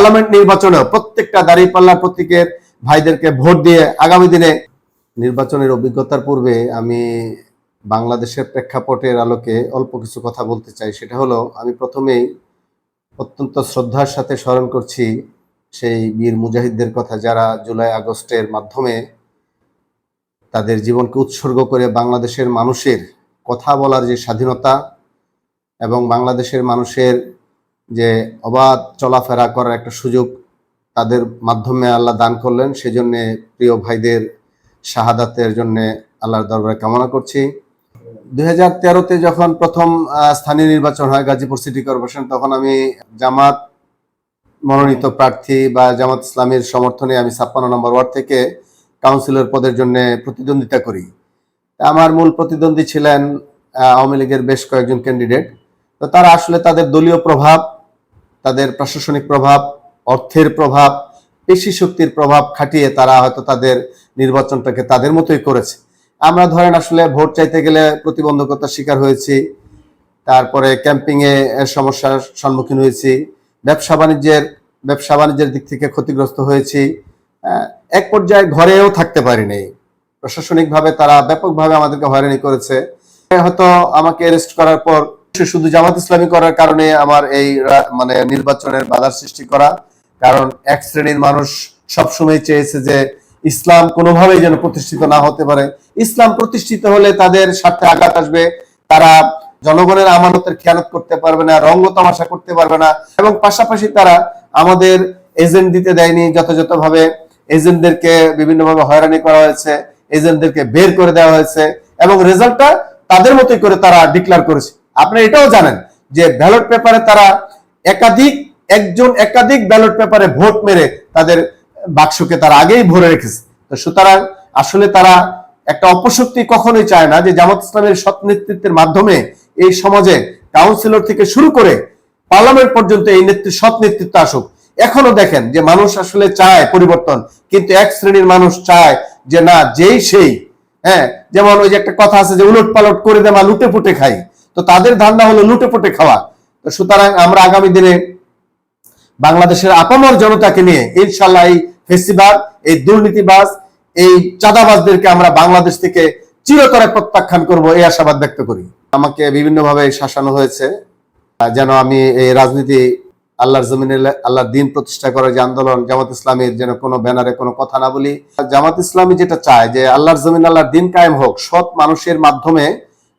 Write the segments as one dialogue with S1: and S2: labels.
S1: Parliament নির্বাচনে প্রত্যেকটা দাঁড়িপাল্লা প্রতীকের ভাইদেরকে ভোট দিয়ে আগামী দিনে নির্বাচনের অভিজ্ঞতার পূর্বে আমি বাংলাদেশের প্রেক্ষাপটের আলোকে অল্প কিছু কথা বলতে চাই। সেটা হলো, আমি প্রথমেই অত্যন্ত শ্রদ্ধার সাথে স্মরণ করছি সেই বীর মুজাহিদদের কথা যারা জুলাই আগস্টের মাধ্যমে তাদের জীবনকে উৎসর্গ করে বাংলাদেশের মানুষের কথা বলার যে স্বাধীনতা এবং বাংলাদেশের মানুষের যে অবাধ চলাফেরা করার একটা সুযোগ তাদের মাধ্যমে আল্লাহ দান করলেন। সেজন্য প্রিয় ভাইদের শাহাদাতের জন্য আল্লাহর দরবারে কামনা করছি। দুই হাজার তেরোতে যখন প্রথম স্থানীয় নির্বাচন হয় গাজীপুর সিটি কর্পোরেশন, তখন আমি জামাত মনোনীত প্রার্থী বা জামাত ইসলামের সমর্থনে আমি ছাপ্পান্ন নম্বর ওয়ার্ড থেকে কাউন্সিলর পদের জন্য প্রতিদ্বন্দ্বিতা করি। আমার মূল প্রতিদ্বন্দ্বী ছিলেন আওয়ামী লীগের বেশ কয়েকজন ক্যান্ডিডেট। তো তারা আসলে তাদের দলীয় প্রভাব তাদের প্রশাসনিক প্রভাব, অর্থের প্রভাব, পেশি শক্তির প্রভাব খাটিয়ে তারা হয়তো তাদের নির্বাচনটাকে তাদের মতোই করেছে। আমরা ধরেন আসলে ভোট চাইতে গেলে প্রতিবন্ধকতার শিকার হয়েছি, তারপরে ক্যাম্পিং এ সমস্যার সম্মুখীন হয়েছি, ব্যবসা বাণিজ্যের ব্যবসা বাণিজ্যের দিক থেকে ক্ষতিগ্রস্ত হয়েছি এক পর্যায়ে ঘরেও থাকতে পারিনি। প্রশাসনিকভাবে তারা ব্যাপকভাবে আমাদেরকে হয়রানি করেছে। হয়তো আমাকে অ্যারেস্ট করার পর শুধু জামাত ইসলামী করার কারণে আমার এই মানে নির্বাচনের বাধার সৃষ্টি করা। কারণ এক শ্রেণির মানুষ সবসময় চেয়েছে যে ইসলাম কোনোভাবেই যেন প্রতিষ্ঠিত না হতে পারে। ইসলাম প্রতিষ্ঠিত হলে তাদের স্বার্থে আঘাত আসবে। তারা জনগণের আমানতের খেয়ানত করতে পারবে না, রঙ্গ তামাশা করতে পারবে না এবং পাশাপাশি তারা আমাদের এজেন্ট দিতে দেয়নি, যথাযথভাবে এজেন্টদেরকে বিভিন্নভাবে হয়রানি করা হয়েছে, এজেন্টদেরকে বের করে দেওয়া হয়েছে এবং রেজাল্টটা তাদের মতোই করে তারা ডিক্লেয়ার করেছে। আপনি এটাও জানেন যে ব্যালট পেপারে তারা একাধিক, একজন একাধিক ব্যালট পেপারে ভোট মেরে তাদের বাক্সকে তারা আগেই ভরে রেখেছে। তো সুতরাং আসলে তারা একটা অপশক্তি কখনোই চায় না যে জামাত ইসলামের সৎ নেতৃত্বের মাধ্যমে এই সমাজে কাউন্সিলর থেকে শুরু করে পার্লামেন্ট পর্যন্ত এই নেতৃত্ব সৎ নেতৃত্ব আসুক। এখনও দেখেন যে মানুষ আসলে চায় পরিবর্তন, কিন্তু এক শ্রেণির মানুষ চায় যে না, যেই সেই। হ্যাঁ যেমন ওই যে একটা কথা আছে যে উলট পালট করে দেওয়া লুটে পুটে খাই তো তাদের ধান্দা হলো লুটে খাওয়া। তো সুতরাং আমরা আগামী দিনে বাংলাদেশের আপামর জনতাকে নিয়ে ইনশাল্লাহ এই ফেসিবাদ এই দুর্নীতিবাজ, এই চাঁদাবাজদেরকে আমরা বাংলাদেশ থেকে চিরতরে প্রত্যাখ্যান করব এই আশাবাদ ব্যক্ত করি। আমাকে বিভিন্নভাবে শাসানো হয়েছে, যেন আমি এই রাজনীতি আল্লাহর জমিনে আল্লাহর দিন প্রতিষ্ঠা করার যে আন্দোলন, জামাত ইসলামীর যেন কোনো ব্যানারে কোনো কথা না বলি। জামাত ইসলামী যেটা চায় যে আল্লাহর জমিন আল্লাহর দিন কায়েম হোক, সৎ মানুষের মাধ্যমে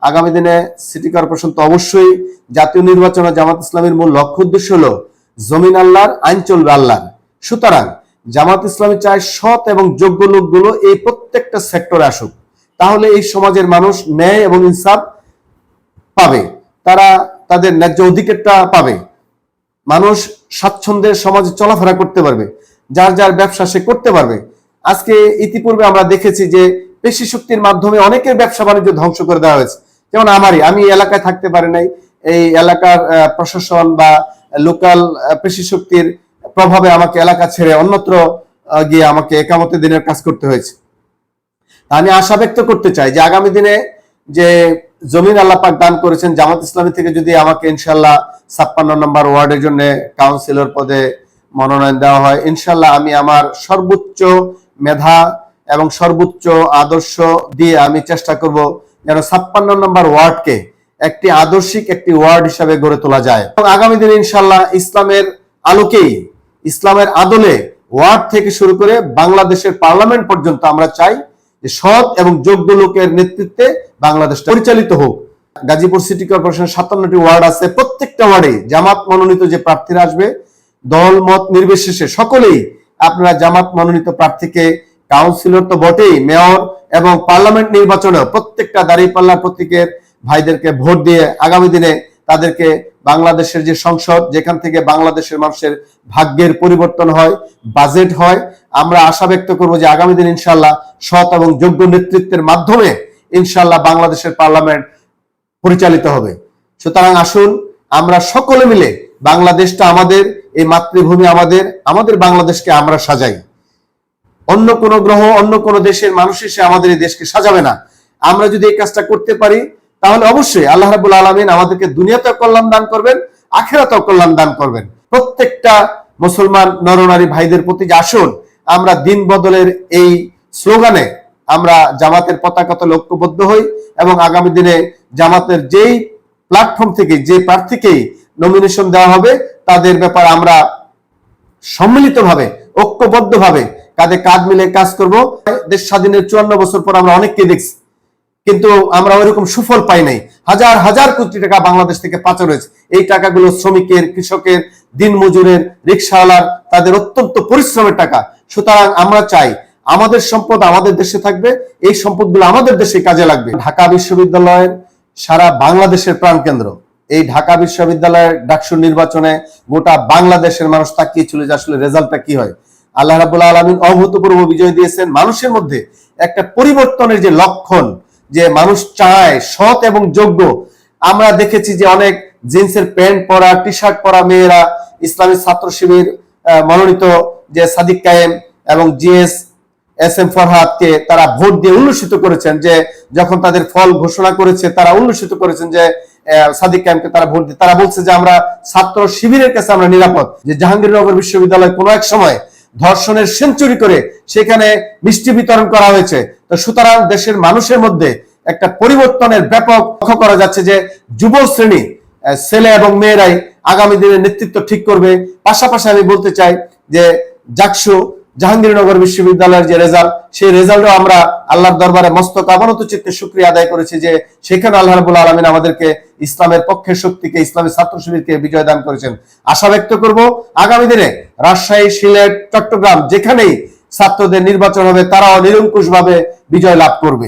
S1: আগামী দিনে সিটি কর্পোরেশন তো অবশ্যই জাতীয় নির্বাচনে জামাত ইসলামের মূল লক্ষ্য উদ্দেশ্য হলো জমিন আল্লাহর, আইন চলবে আল্লাহর। সুতরাং জামাত ইসলামী চায় সৎ এবং যোগ্য লোকগুলো এই প্রত্যেকটা সেক্টরে আসুক। তাহলে এই সমাজের মানুষ ন্যায় এবং ইনসাফ পাবে। তারা তাদের ন্যায্য অধিকারটা পাবে। মানুষ স্বাচ্ছন্দ্যের সমাজে চলাফেরা করতে পারবে। যার যার ব্যবসা সে করতে পারবে। আজকে ইতিপূর্বে আমরা দেখেছি যে পেশি শক্তির মাধ্যমে অনেকের ব্যবসা বাণিজ্য ধ্বংস করে দেওয়া হয়েছে। যেমন আমারই, আমি এলাকায় থাকতে পারি নাই। এই এলাকার প্রশাসন বা লোকাল পেশি শক্তির প্রভাবে আমাকে এলাকা ছেড়ে অন্যত্র গিয়ে আমাকে একামতে দিনের কাজ করতে হয়েছে। আমি আশা ব্যক্ত করতে চাই যে আগামী দিনে যে জমিন আল্লাহ পাক দান করেছেন জামাত ইসলামী থেকে যদি আমাকে ইনশাল্লাহ ছাপ্পান্ন নম্বর ওয়ার্ডের জন্য কাউন্সিলর পদে মনোনয়ন দেওয়া হয় ইনশাল্লাহ আমি আমার সর্বোচ্চ মেধা এবং সর্বোচ্চ আদর্শ দিয়ে আমি চেষ্টা করব যেন ছাপ্পান্ন নম্বর ওয়ার্ডকে একটি আদর্শিক একটি ওয়ার্ড হিসাবে গড়ে তোলা যায়। এবং আগামী দিনে ইনশাল্লাহ ইসলামের আলোকেই, ইসলামের আদলে ওয়ার্ড থেকে শুরু করে বাংলাদেশের পার্লামেন্ট পর্যন্ত আমরা চাই যে সৎ এবং যোগ্য লোকের নেতৃত্বে বাংলাদেশ পরিচালিত হোক। গাজীপুর সিটি কর্পোরেশন সাতান্নটি ওয়ার্ড আছে। প্রত্যেকটা ওয়ার্ডে জামাত মনোনীত যে প্রার্থীরা আসবে, দল, মত নির্বিশেষে সকলেই আপনারা জামাত মনোনীত প্রার্থীকে কাউন্সিলর তো বটেই, মেয়র এবং পার্লামেন্ট নির্বাচনেও প্রত্যেকটা দাঁড়িপাল্লা প্রতীকের ভাইদেরকে ভোট দিয়ে আগামী দিনে তাদেরকে বাংলাদেশের যে সংসদ, যেখান থেকে বাংলাদেশের মানুষের ভাগ্যের পরিবর্তন হয়, বাজেট হয়, আমরা আশা ব্যক্ত করব যে আগামী দিন ইনশাল্লাহ সৎ এবং যোগ্য নেতৃত্বের মাধ্যমে ইনশাল্লাহ বাংলাদেশের পার্লামেন্ট পরিচালিত হবে। সুতরাং আসুন, আমরা সকলে মিলে বাংলাদেশটা আমাদের, এই মাতৃভূমি আমাদের আমাদের বাংলাদেশকে আমরা সাজাই। অন্য কোন গ্রহ, অন্য কোন দেশের মানুষ এসে আমাদের এই দেশকে সাজাবে না। আমরা যদি এই কাজটা করতে পারি, তাহলে অবশ্যই আল্লাহ রাবুল আলমিন আমাদেরকে দুনিয়াতেও কল্যাণ দান করবেন, আখেরাতেও কল্যাণ দান করবেন। প্রত্যেকটা মুসলমান নরনারী ভাইদের প্রতি যে আসুন, আমরা দিন বদলের এই স্লোগানে আমরা জামাতের পতাকাতে ঐক্যবদ্ধ হই এবং আগামী দিনে জামাতের যেই প্ল্যাটফর্ম থেকে, যে প্রার্থীকেই নমিনেশন দেওয়া হবে, তাদের ব্যাপারে আমরা সম্মিলিতভাবে, ঐক্যবদ্ধভাবে কাঁধে কাঁধ মিলে কাজ করব। দেশ স্বাধীনের চুয়ান্ন বছর পর আমরা অনেককে দেখছি। কিন্তু আমরা ওইরকম সুফল পাই নাই। হাজার হাজার কোটি টাকা বাংলাদেশ থেকে পাচার হয়েছে। এই টাকাগুলো শ্রমিকের, কৃষকের দিন মজুরের রিক্সাওয়ালার, তাদের অত্যন্ত পরিশ্রমের টাকা। সুতরাং আমরা চাই আমাদের সম্পদ আমাদের দেশে থাকবে, এই সম্পদগুলো আমাদের দেশে কাজে লাগবে। ঢাকা বিশ্ববিদ্যালয়ের সারা বাংলাদেশের প্রাণকেন্দ্র এই ঢাকা বিশ্ববিদ্যালয়ের ডাকসুর নির্বাচনে গোটা বাংলাদেশের মানুষ তাকিয়ে ছিল যে আসলে রেজাল্টটা কি হয়। আল্লাহ রাবুল্লাহ আলমিন অভূতপূর্ব বিজয় দিয়েছেন। মানুষের মধ্যে একটা পরিবর্তনের যে লক্ষণ, যে মানুষ চায়, সৎ এবং যোগ্য। আমরা দেখেছি যে অনেক জিন্সের প্যান্ট পরা টি শার্ট পরা মেয়েরা ইসলামী ছাত্র শিবির মনোনীত যে সাদিক কায়েম এবং জিএস, এস এম ফরহাদকে তারা ভোট দিয়ে উল্লসিত করেছেন যে যখন তাদের ফল ঘোষণা করেছে, তারা উল্লসিত করেছেন যে সাদিক কায়েমকে তারা ভোট দিয়ে। তারা বলছে যে আমরা ছাত্র শিবিরের কাছে আমরা নিরাপদ। যে জাহাঙ্গীরনগর বিশ্ববিদ্যালয় কোনো এক সময় ধর্ষণের সেঞ্চুরি করে সেখানে মিষ্টি বিতরণ করা হয়েছে। তো সুতরাং দেশের মানুষের মধ্যে একটা পরিবর্তনের ব্যাপক লক্ষ্য করা যাচ্ছে যে যুব শ্রেণি ছেলে এবং মেয়েরাই আগামী দিনের নেতৃত্ব ঠিক করবে। পাশাপাশি আমি বলতে চাই যে জাকসু জাহাঙ্গীরনগর বিশ্ববিদ্যালয়ের যে রেজাল্ট, সেই রেজাল্টও আমরা আল্লাহর দরবারে মস্তক অবনত চিত্তে শুক্রিয়া আদায় করেছি যে সেখানে আল্লাহ রাবুল আলমিন আমাদেরকে ইসলামের পক্ষে শক্তিকে ইসলামের ছাত্র শিবিরকে বিজয় দান করেছেন। আশা ব্যক্ত করব, আগামী দিনে রাজশাহী, সিলেট, চট্টগ্রাম যেখানেই ছাত্রদের নির্বাচন হবে, তারাও নিরঙ্কুশ ভাবে বিজয় লাভ করবে।